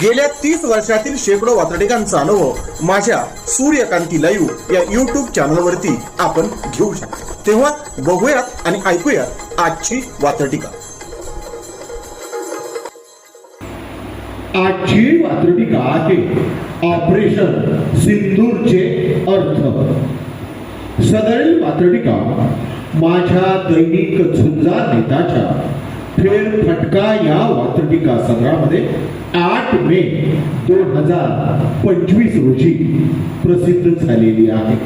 गेल्या तीस वर्षातील शेकडो वातडिकांचा अनुभव माझ्या सूर्यकांती लाईव्ह या युट्यूब चॅनलवरती आपण घेऊ शकतो. तेव्हा बघूयात आणि ऐकूयात आजची वातडिका आजची वात्रटिका आहे ऑपरेशन सिंदूरचे अर्थ. सदळी वात्रटिका माझ्या दैनिक झुंजा नेताच्या फेर फटका या वात्रटिका संग्रहामध्ये आठ मे दोन हजार पंचवीस रोजी प्रसिद्ध झालेली आहे.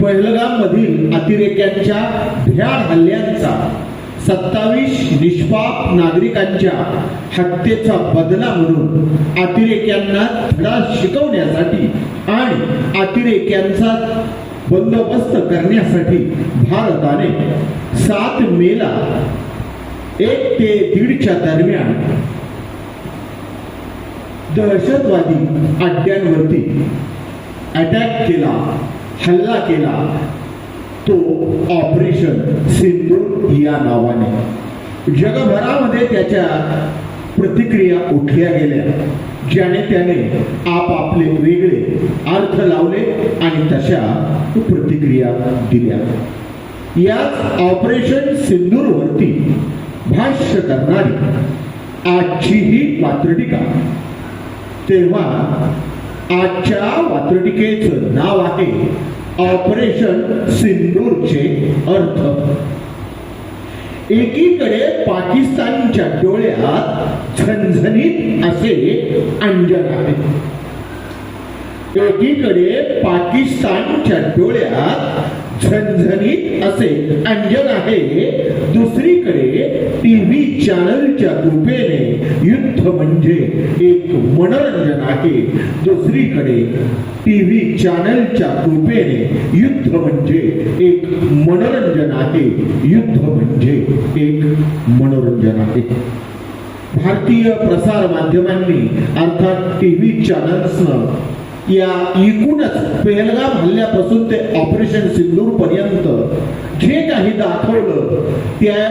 पहलगाम मधील अतिरेक्यांच्या भ्याड हल्ल्यांचा सत्तावीस निष्पाप नागरिकांच्या हत्येचा बदला म्हणून अतिरेक्यांना धडा शिकवण्यासाठी आणि अतिरेक्यांचा बंदोबस्त करण्यासाठी भारताने सात मेला एक ते दीडच्या दरम्यान दहशतवादी अड्ड्यांवरती अटॅक केला हल्ला केला. तो ऑपरेशन सिंदूर या नावाने. जगभरामध्ये त्याच्या प्रतिक्रिया उठल्या गेल्या ज्याने त्याने आपापले वेगळे अर्थ लावले आणि तशा प्रतिक्रिया दिल्या. याच ऑपरेशन सिंदूरवरती भाष्य करणारी आजची ही वात्रटिका. तेव्हा आजच्या वात्रटिकेचं नाव आहे ऑपरेशन सिंदूरचे अर्थ. एकीकडे पाकिस्तानच्या डोळ्यात झणझणीत असे अंजन आहे. एकीकडे पाकिस्तानच्या डोळ्यात झणझणीत असे अंजन आहे. दुसरीकडे टीव्ही चॅनलच्या कृपेने युद्ध म्हणजे एक मनोरंजन आहे. दुसरीकडे टीव्ही चॅनलच्या कृपेने युद्ध म्हणजे एक मनोरंजन आहे. युद्ध म्हणजे एक मनोरंजन आहे. भारतीय प्रसार माध्यमांनी अर्थात टीव्ही चॅनल्सनं या एकूणच पेहलगाम हल्ल्यापासून ते ऑपरेशन सिंदूर पर्यंत. जे काही दाखवलं त्या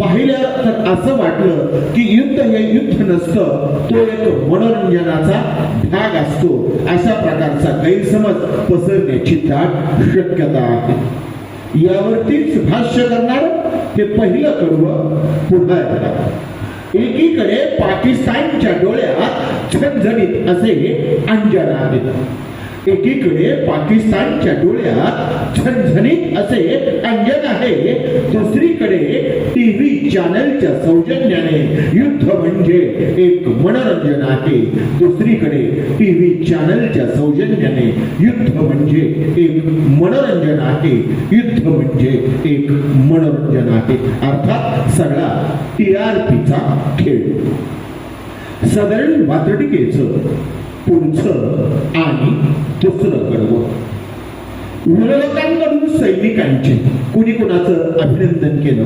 पाहिल्या तर असं वाटलं की युद्ध हे युद्ध नसतं तो एक मनोरंजनाचा भाग असतो. अशा प्रकारचा गैरसमज पसरण्याची दाट शक्यता आहे. यावरतीच भाष्य करणार हे पहिलं कडवं पुन्हा एकीकडे पाकिस्तान झणझणीत असे अंजन आहेत. एकीकडे पाकिस्तानच्या डोळ्यात झणझणीत असे अंजन आहे. दुसरीकडे टीव्ही चॅनलच्या सौजन्याने युद्ध म्हणजे एक मनोरंजन आहे. दुसरीकडे टीव्ही चॅनलच्या सौजन्याने युद्ध म्हणजे एक मनोरंजन आहे. युद्ध म्हणजे एक मनोरंजन आहे. अर्थात सगळा टी आर पीचा खेळ. साधारण वात्रटिकेचं पुढचं आणि दुसरं कडवं विरोधकांकडून सैनिकांचे कुणी कुणाचं अभिनंदन केलं?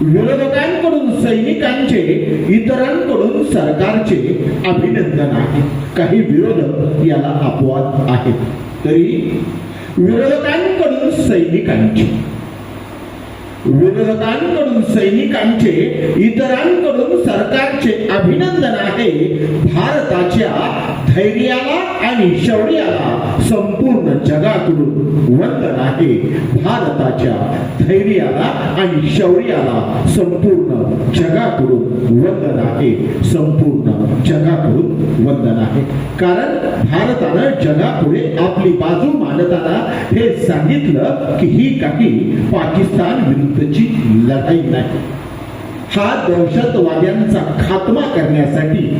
विरोधकांकडून सैनिकांचे इतरांकडून सरकारचे अभिनंदन आहे. काही विरोधक याला अपवाद आहेत. तरी विरोधकांकडून सैनिकांचे विरोधकांकडून सैनिकांचे इतरांकडून सरकारचे अभिनंदन आहे. भारताच्या धैर्याला आणि शौर्याला संपूर्ण जगाकडून वंदन. आहे. भारताच्या धैर्याला आणि शौर्याला संपूर्ण जगाकडून वंदन आहे. संपूर्ण जगाकडून वंदन आहे. कारण भारतानं जगापुढे आपली बाजू मांडताना हे सांगितलं की ही काही पाकिस्तान विरुद्धची लढाई नाही. हा दहशतवाद्यांचा खात्मा करण्यासाठी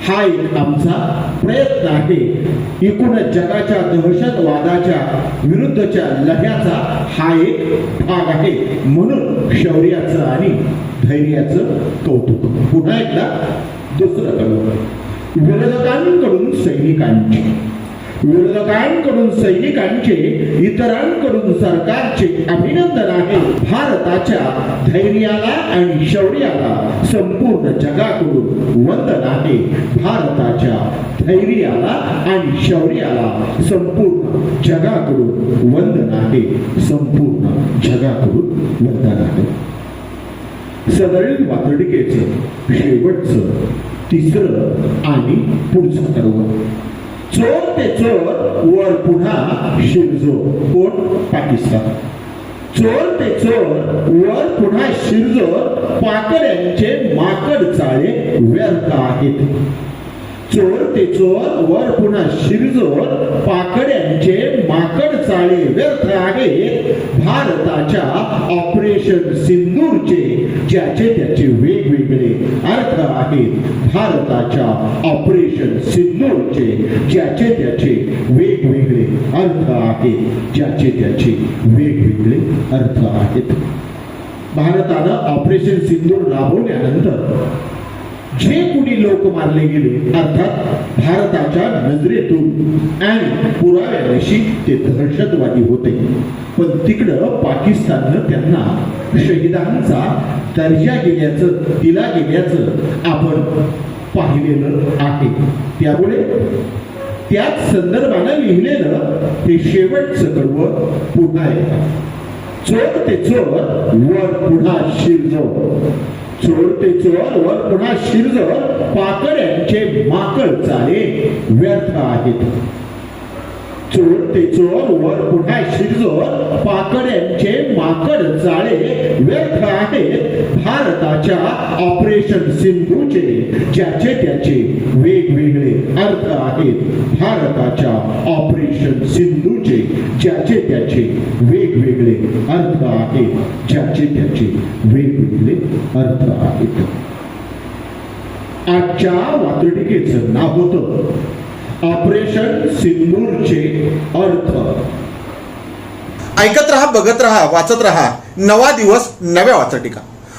हा एक आमचा प्रयत्न आहे. एकूण जगाच्या दहशतवादाच्या विरुद्धच्या लढ्याचा हा एक भाग आहे. म्हणून शौर्याचं आणि धैर्याचं कौतुक. पुन्हा एकदा दुसरं कळवलं विरोधकांकडून सैनिकांची. विरोधकांकडून सैनिकांचे इतरांकडून सरकारचे अभिनंदन आहे. भारताच्या धैर्याला आणि शौर्याला संपूर्ण जगाकडून वंदन आहे. भारताच्या धैर्याला आणि शौर्याला संपूर्ण जगाकडून वंदन आहे. संपूर्ण जगाकडून वंदन आहे. सदरील वातडिकेचं शेवटचं तिसरं आणि पुढचं पर्व. चोर ते चोर वर पुन्हा शिरजो. कोण? पाकिस्तान. चोर ते चोर वर पुन्हा शिरजोर पाकड्यांचे माकड चाळे व्यर्थ आहेत. चोर ते चोर वर पुन्हा शिरजोर पाकड्यांचे माकड चाळे व्यर्थ आहे भारताच्या ऑपरेशन सिंदूरचे ज्याचे त्याचे वेगवेगळे अर्थ आहेत. भारताच्या ऑपरेशन सिंदूरचे ज्याचे त्याचे वेगवेगळे अर्थ आहेत. ज्याचे त्याचे वेगवेगळे अर्थ आहेत. भारतानं ऑपरेशन सिंदूर राबवल्यानंतर जे कुणी लोक मारले गेले अर्थात भारताच्या नजरेतून आणि पुराव्याशी ते दहशतवादी होते. पण तिकडं पाकिस्ताननं त्यांना शहिदांचा दर्जा गेल्याचं दिला गेल्याचं आपण पाहिलेलं आहे. त्यामुळे त्याच संदर्भानं लिहिलेलं हे शेवटचं कडव पुन्हा आहे चोर ते चोर वर पुन्हा शिरजो चोर ते चोर वर पुन्हा शिरज पाकड्यांचे माकड चाले व्यर्थ आहेत. चोर ते चोर वर पुन्हा शिरजोर पाकड्यांचे माकड जाळे व्यर्थ आहेत भारताच्या ऑपरेशन सिंधूचे ज्याचे त्याचे वेगवेगळे अर्थ आहेत. भारताच्या ऑपरेशन सिंधूचे ज्याचे त्याचे वेगवेगळे अर्थ आहेत. ज्याचे त्याचे वेगवेगळे अर्थ आहेत. आजच्या वातडिकेचं नाव होतं ऑपरेशन सिंदूरचे अर्थ. ऐकत रहा बघत रहा वाचत रहा. नवा दिवस नव्या वाचटिका.